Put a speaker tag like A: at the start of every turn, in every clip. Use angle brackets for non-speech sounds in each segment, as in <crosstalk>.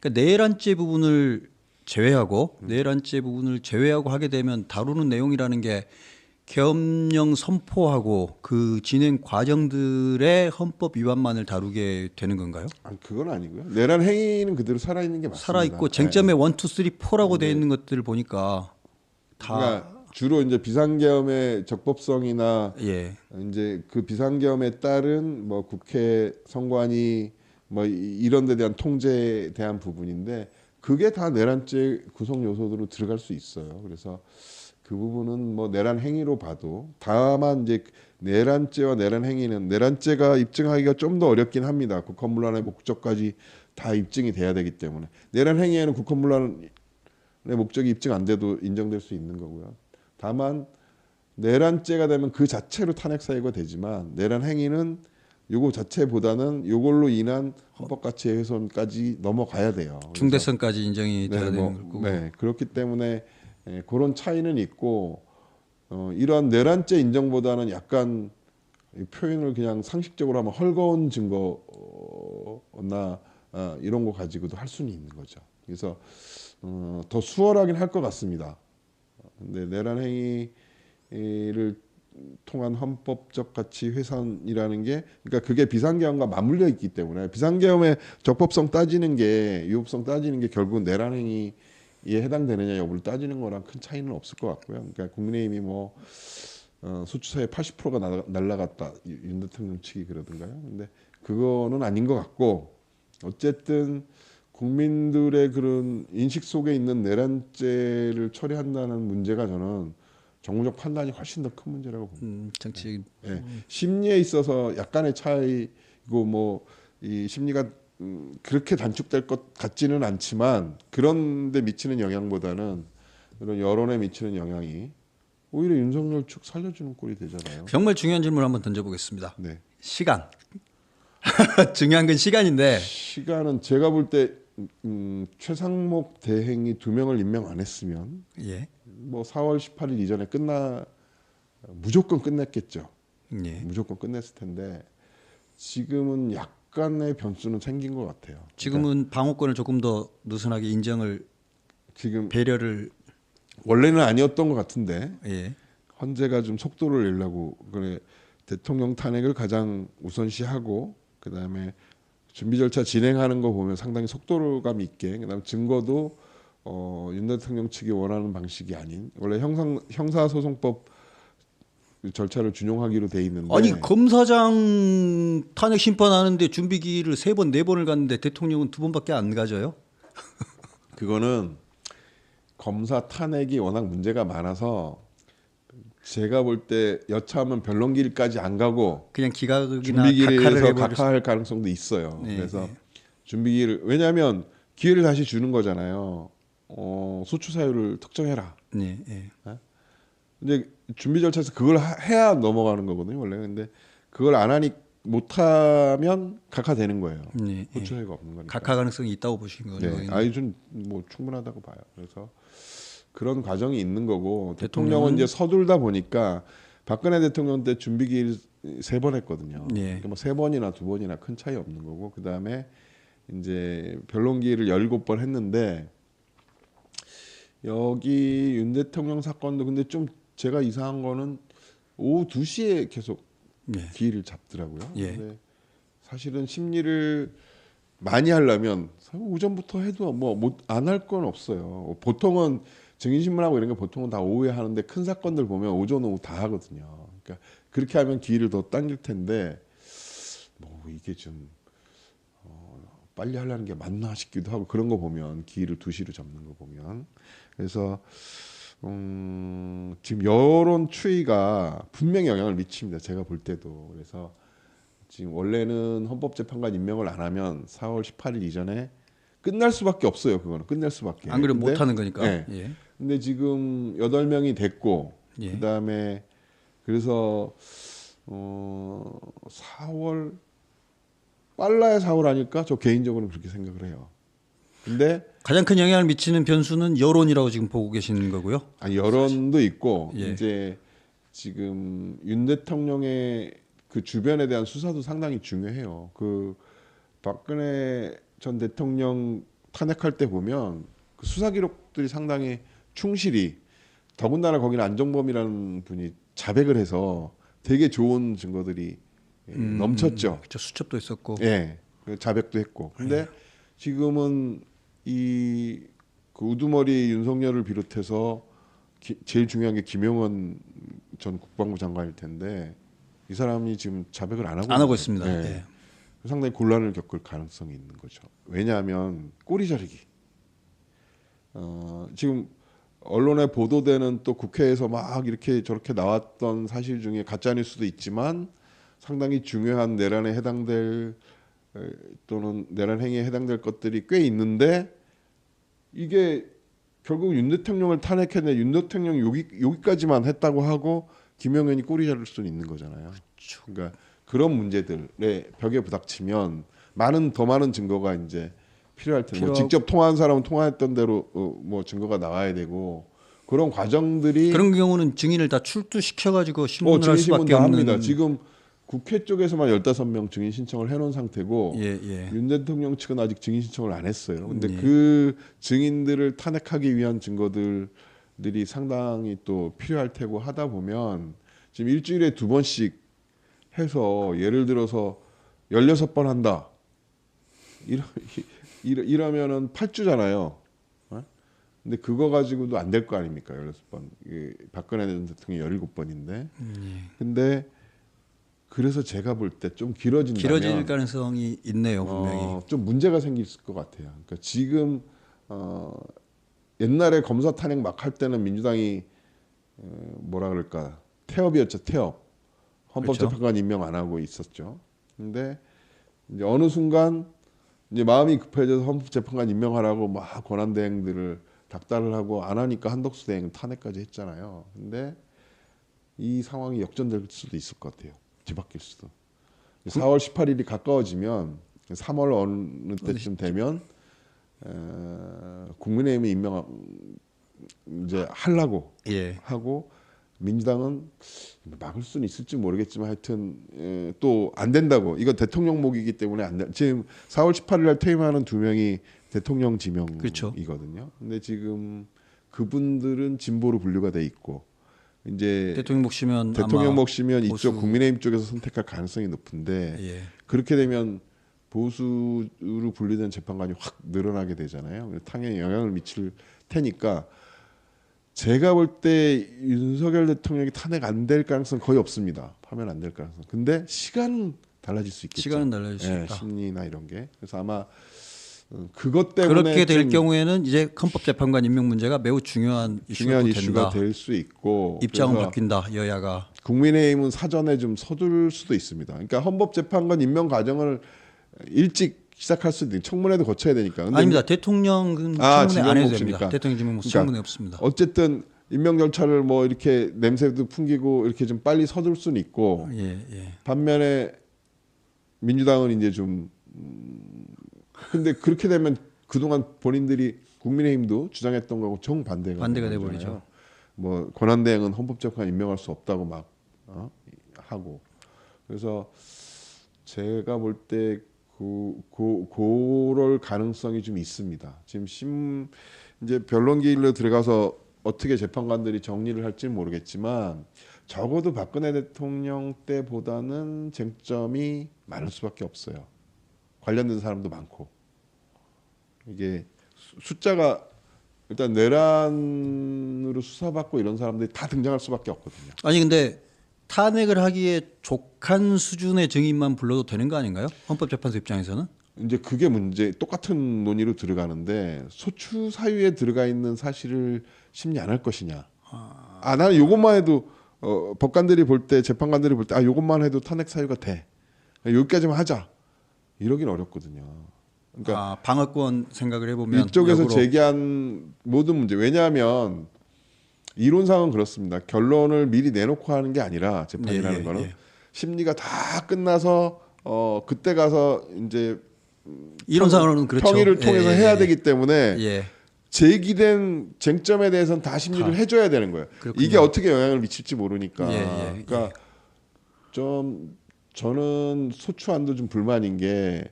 A: 그러니까 내란죄 부분을 제외하고
B: 음.
A: 내란죄 부분을 제외하고 하게 되면 다루는 내용이라는 게 계엄령 선포하고 그 진행 과정들의 헌법 위반만을 다루게 되는 건가요?
B: 아, 그건 아니고요. 내란 행위는 그대로 살아 있는 게 맞습니다.
A: 살아 있고
B: 네.
A: 쟁점에 원, 투, 쓰리, 포라고 되어 있는 것들을 보니까 다
B: 그러니까 주로 이제 비상계엄의 적법성이나
A: 예.
B: 이제 그 비상계엄에 따른 뭐 국회 선관위 뭐 이- 이런 데 대한 통제에 대한 부분인데 그게 다 내란죄 구성 요소로 들어갈 수 있어요. 그래서 그 부분은 뭐 내란 행위로 봐도 다만 이제 내란죄와 내란 행위는 내란죄가 입증하기가 좀 더 어렵긴 합니다. 국헌문란의 목적까지 다 입증이 돼야 되기 때문에 내란 행위에는 국헌문란의 목적이 입증 안 돼도 인정될 수 있는 거고요. 다만 내란죄가 되면 그 자체로 탄핵 사유가 되지만 내란 행위는 요거 자체보다는 요걸로 인한 헌법 가치 훼손까지 넘어가야 돼요.
A: 중대성까지 인정이 돼야
B: 네,
A: 되는
B: 뭐,
A: 거고.
B: 네, 그렇기 때문에 예, 그런 차이는 있고 어, 이러한 내란죄 인정보다는 약간 이 표현을 그냥 상식적으로 하면 헐거운 증거나 아, 이런 거 가지고도 할 수는 있는 거죠. 그래서 어, 더 수월하긴 할 것 같습니다. 근데 내란 행위를 통한 헌법적 가치 훼손이라는 게 그러니까 그게 비상계엄과 맞물려 있기 때문에 비상계엄의 적법성 따지는 게 유법성 따지는 게 결국 내란 행위에 해당되느냐 여부를 따지는 거랑 큰 차이는 없을 것 같고요. 그러니까 국민의힘이 뭐 어, 소추사의 80%가 날- 날라갔다 유- 윤 대통령 측이 그러던가요. 근데 그거는 아닌 것 같고 어쨌든 국민들의 그런 인식 속에 있는 내란죄를 처리한다는 문제가 저는 정무적 판단이 훨씬 더 큰 문제라고 봅니다.
A: 음, 정치
B: 예, 심리에 있어서 약간의 차이고 뭐 이 심리가 음, 그렇게 단축될 것 같지는 않지만 그런데 미치는 영향보다는 이런 여론에 미치는 영향이 오히려 윤석열 측 살려주는 꼴이 되잖아요.
A: 정말 중요한 질문 을 한번 던져보겠습니다.
B: 네.
A: 시간. <laughs> 중요한 건 시간인데
B: 시간은 제가 볼때 음, 최상목 대행이 두 명을 임명 안 했으면
A: 예.
B: 뭐 4월 18일 이전에 끝나 무조건 끝냈겠죠.
A: 예.
B: 무조건 끝냈을 텐데 지금은 약간의 변수는 생긴 것 같아요.
A: 지금은 방어권을 조금 더 느슨하게 인정을
B: 지금
A: 배려를
B: 원래는 아니었던 것 같은데
A: 예.
B: 헌재가 좀 속도를 내려고 그래 대통령 탄핵을 가장 우선시하고 그 다음에 준비 절차 진행하는 거 보면 상당히 속도감 있게 그다음 증거도 어, 윤 대통령 측이 원하는 방식이 아닌 원래 형상 형사소송법 절차를 준용하기로 돼 있는데
A: 아니 검사장 탄핵 심판하는데 준비 기일을 세번 네 번을 갔는데 대통령은 두 번밖에 안 가져요?
B: 그거는 검사 탄핵이 워낙 문제가 많아서 제가 볼 때 여차하면 변론길까지 안 가고
A: 그냥 기각이나 수-
B: 각하할 가능성도 있어요.
A: 네,
B: 그래서
A: 네.
B: 준비기일 왜냐하면 기회를 다시 주는 거잖아요. 어, 소추 사유를 특정해라.
A: 예, 예.
B: 근데 준비 절차에서 그걸 하- 해야 넘어가는 거거든요, 원래. 근데 그걸 안 하니 못하면 각하되는 거예요.
A: 예, 예.
B: 소추 사유가 없는 거니까.
A: 각하 가능성이 있다고 보시는 거죠?
B: 네, 아니 좀뭐 충분하다고 봐요. 그래서 그런 과정이 있는 거고
A: 대통령은-
B: 대통령은 이제 서둘다 보니까 박근혜 대통령 때 준비 기일 세 번 했거든요.
A: 예.
B: 그러니까 뭐세 번이나 두 번이나 큰 차이 없는 거고 그 다음에 이제 변론기일을 열곱 번 했는데 여기 윤 대통령 사건도 근데 좀 제가 이상한 거는 오후 2시에 계속
A: 예.
B: 기일을 잡더라고요.
A: 예.
B: 근데 사실은 심리를 많이 하려면 오전부터 해도 뭐안할 건 없어요. 보통은 증인 신문하고 이런 게 보통은 다 오후에 하는데 큰 사건들 보면 오전 오후 다 하거든요. 그러니까 그렇게 하면 기일을 더 당길 텐데 뭐 이게 좀 어, 빨리 하려는 게 맞나 싶기도 하고 그런 거 보면 기일을 2시로 잡는 거 보면 그래서 음, 지금 여론 추이가 분명히 영향을 미칩니다. 제가 볼 때도 그래서 지금 원래는 헌법재판관 임명을 안 하면 4월 18일 이전에 끝날 수밖에 없어요. 그거는 끝낼 수밖에.
A: 안 그러면 못 하는 거니까.
B: 네.
A: 예.
B: 근데 지금 여덟 명이 됐고
A: 예.
B: 그다음에 그래서 어 4월 빨라야 4월 하니까 저 개인적으로는 그렇게 생각을 해요. 근데
A: 가장 큰 영향을 미치는 변수는 여론이라고 지금 보고 계시는 거고요.
B: 아니 여론도 있고
A: 예.
B: 이제 지금 윤 대통령의 그 주변에 대한 수사도 상당히 중요해요. 그 박근혜 전 대통령 탄핵할 때 보면 그 수사 기록들이 상당히 충실히 더군다나 거기는 안정범이라는 분이 자백을 해서 되게 좋은 증거들이 예,
A: 음,
B: 넘쳤죠.
A: 그렇죠. 수첩도 있었고.
B: 예, 그 자백도 했고. 근데
A: 네.
B: 지금은 이 그 우두머리 윤석열을 비롯해서 기- 제일 중요한 게 김용원 전 국방부 장관일 텐데 이 사람이 지금 자백을 안 하고
A: 안 하고 있습니다.
B: 거예요.
A: 예.
B: 상당히 곤란을 겪을 가능성이 있는 거죠. 왜냐하면 꼬리 자르기. 어, 지금 언론에 보도되는 또 국회에서 막 이렇게 저렇게 나왔던 사실 중에 가짜 뉴스도 있지만 상당히 중요한 내란에 해당될 에, 또는 내란 행위에 해당될 것들이 꽤 있는데 이게 결국 윤 대통령을 탄핵했는데 윤 대통령 여기 여기까지만 했다고 하고 김영현이 꼬리 자를 수는 있는 거잖아요. 그러니까 그런 문제들에 벽에 부닥치면 많은 더 많은 증거가 이제 필요할 텐데 뭐
A: 필요하고-
B: 직접 통화한 사람은 통화했던 대로 어, 뭐 증거가 나와야 되고 그런 과정들이
A: 그런 경우는 증인을 다 출두시켜 가지고
B: 어,
A: 신문을 할
B: 증인 신문
A: 수밖에
B: 다
A: 없는
B: 합니다. 지금 국회 쪽에서만 15명 증인 신청을 해놓은 상태고
A: 예, 예.
B: 윤 대통령 측은 아직 증인 신청을 안 했어요. 근데
A: 예.
B: 그 증인들을 탄핵하기 위한 증거들이 상당히 또 필요할 테고 하다 보면 지금 일주일에 두 번씩 해서 예를 들어서 16번 한다. 이러, 이러, 이러면은 8주잖아요. 근데 그거 가지고도 안 될 거 아닙니까? 16번. 이게 박근혜 전 대통령이 17번인데.
A: 음,
B: 근데 그래서 제가 볼 때좀
A: 예.
B: 길어진다면
A: 길어질 가능성이 있네요, 분명히.
B: 어, 좀 문제가 생길 것 같아요. 그러니까 지금 어, 옛날에 검사 탄핵 막 할 때는 민주당이 어, 뭐라 그럴까 태업이었죠 태업 헌법재판관 임명 안 하고 있었죠. 근데 이제 어느 순간 이제 마음이 급해져서 헌법재판관 임명하라고 막 권한 대행들을 닥달을 하고 안 하니까 한덕수 대행 탄핵까지 했잖아요. 근데 이 상황이 역전될 수도 있을 것 같아요. 뒤바뀔 수도. 4월 18일이 가까워지면 3월 어느 때쯤 되면 어, 국민의힘이 임명 이제 하려고
A: 예.
B: 하고 민주당은 막을 수는 있을지 모르겠지만 하여튼 또 안 된다고 이거 대통령 목이기 때문에 안 돼. 지금 4월 18일 날 퇴임하는 두 명이 대통령
A: 그렇죠.
B: 지명이거든요. 근데 지금 그분들은 진보로 분류가 돼 있고 이제
A: 대통령 몫이면
B: 대통령 몫이면 이쪽 국민의힘 쪽에서 선택할 가능성이 높은데
A: 예.
B: 그렇게 되면 보수로 분류된 재판관이 확 늘어나게 되잖아요. 당연히 영향을 미칠 테니까 제가 볼 때 윤석열 대통령이 탄핵 안 될 가능성 거의 없습니다. 하면 안 될 가능성. 근데 시간은 달라질 수 있겠죠.
A: 시간은 달라질 수
B: 예,
A: 있다.
B: 심리나 이런 게. 그래서 아마 음, 그것 때문에
A: 그렇게
B: 될좀
A: 경우에는 이제 헌법재판관 임명 문제가 매우 중요한 이슈가
B: 이슈가. 될 수 있고
A: 입장은 바뀐다. 여야가.
B: 국민의힘은 사전에 좀 서둘 수도 있습니다. 그러니까 헌법재판관 임명 과정을 일찍 시작할 수도 있는 청문회도 거쳐야 되니까.
A: 아닙니다. 대통령은
B: 아,
A: 청문회 안 해도 됩니다. 대통령 지명 몫
B: 그러니까
A: 청문회 없습니다.
B: 어쨌든 임명 절차를 뭐 이렇게 냄새도 풍기고 이렇게 좀 빨리 서둘 수는 있고
A: 예, 예.
B: 반면에 민주당은 이제 좀 음, 근데 그렇게 되면 그동안 본인들이 국민의힘도 주장했던 거하고 정 반대가
A: 반대가
B: 되는
A: 돼버리죠.
B: 거잖아요. 뭐 권한 대행은 헌법재판 임명할 수 없다고 막 어? 하고 그래서 제가 볼 때 그, 그, 그럴 가능성이 좀 있습니다. 지금 심, 이제 변론 기일로 들어가서 어떻게 재판관들이 정리를 할지 모르겠지만 적어도 박근혜 대통령 때보다는 쟁점이 많을 수밖에 없어요. 관련된 사람도 많고 이게 수- 숫자가 일단 내란으로 수사받고 이런 사람들이 다 등장할 수밖에 없거든요.
A: 아니 근데 탄핵을 하기에 족한 수준의 증인만 불러도 되는 거 아닌가요? 헌법재판소 입장에서는?
B: 이제 그게 문제 똑같은 논의로 들어가는데 소추 사유에 들어가 있는 사실을 심리 안 할 것이냐. 아 나는 요것만 해도 어, 법관들이 볼 때 재판관들이 볼 때 아 요것만 해도 탄핵 사유가 돼. 여기까지만 하자. 이러긴 어렵거든요. 그러니까
A: 아, 방어권 생각을 해보면
B: 이쪽에서
A: 역으로
B: 제기한 모든 문제 왜냐하면 이론상은 그렇습니다. 결론을 미리 내놓고 하는 게 아니라 재판이라는
A: 예, 예,
B: 거는
A: 예.
B: 심리가 다 끝나서 어 그때 가서 이제
A: 이론상으로는 그렇죠.
B: 평의를
A: 예,
B: 통해서
A: 예,
B: 해야
A: 예.
B: 되기 때문에
A: 예.
B: 제기된 쟁점에 대해서는 다 심리를 해줘야 되는 거예요.
A: 그렇군요.
B: 이게 어떻게 영향을 미칠지 모르니까. 그러니까 좀 저는 소추안도 좀 불만인 게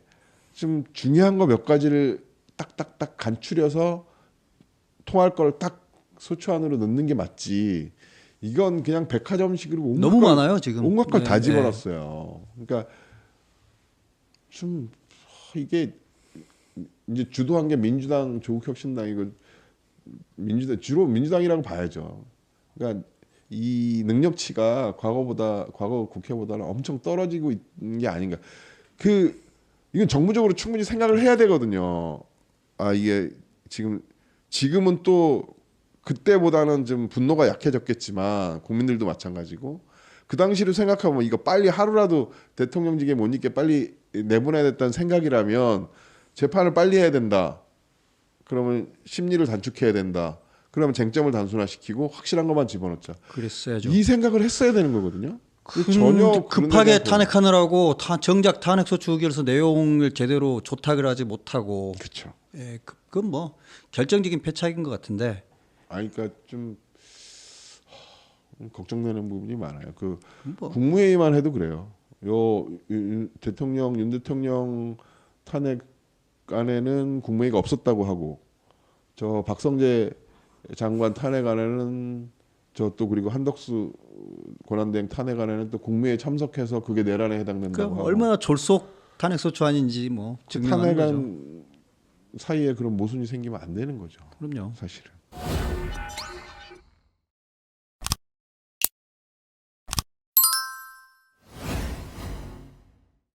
B: 좀 중요한 거 몇 가지를 딱딱딱 간추려서 통할 걸 딱 소추 안으로 넣는 게 맞지. 이건 그냥 백화점식으로 온갖
A: 너무
B: 걸-
A: 많아요, 지금.
B: 온갖 걸다
A: 네,
B: 집어넣었어요. 그러니까 좀 이게 이제 주도한 게 민주당 조국혁신당이고 민주당 주로 민주당이라고 봐야죠. 그러니까 이 능력치가 과거보다 과거 국회보다는 엄청 떨어지고 있는 게 아닌가. 그 이건 정부적으로 충분히 생각을 해야 되거든요. 아 이게 지금 지금은 또 그때보다는 좀 분노가 약해졌겠지만 국민들도 마찬가지고 그 당시를 생각하면 이거 빨리 하루라도 대통령직에 못 있게 빨리 내보내야 됐다는 생각이라면 재판을 빨리 해야 된다. 그러면 심리를 단축해야 된다. 그러면 쟁점을 단순화시키고 확실한 것만 집어넣자.
A: 그랬어야죠.
B: 이 생각을 했어야 되는 거거든요.
A: 큰-
B: 전혀
A: 급하게 탄핵하느라고 다 정작 탄핵소추 의결서 내용을 제대로 조탁을 하지 못하고
B: 그렇죠.
A: 예, 그- 그건 뭐 결정적인 패착인 것 같은데
B: 아니 그러니까 좀 하, 걱정되는 부분이 많아요. 그
A: 뭐
B: 국무회의만 해도 그래요. 요 윤- 대통령 윤 대통령 탄핵 안에는 국무회의가 없었다고 하고 저 박성재 장관 탄핵 안에는 저 또 그리고 한덕수 권한대행 탄핵 안에는 또 국무회에 참석해서 그게 내란에 해당된다고
A: 그
B: 하고
A: 얼마나 졸속 탄핵 소추 아닌지
B: 뭐그
A: 증명하는 거죠.
B: 탄핵안 사이에 그런 모순이 생기면 안 되는 거죠.
A: 그럼요.
B: 사실은.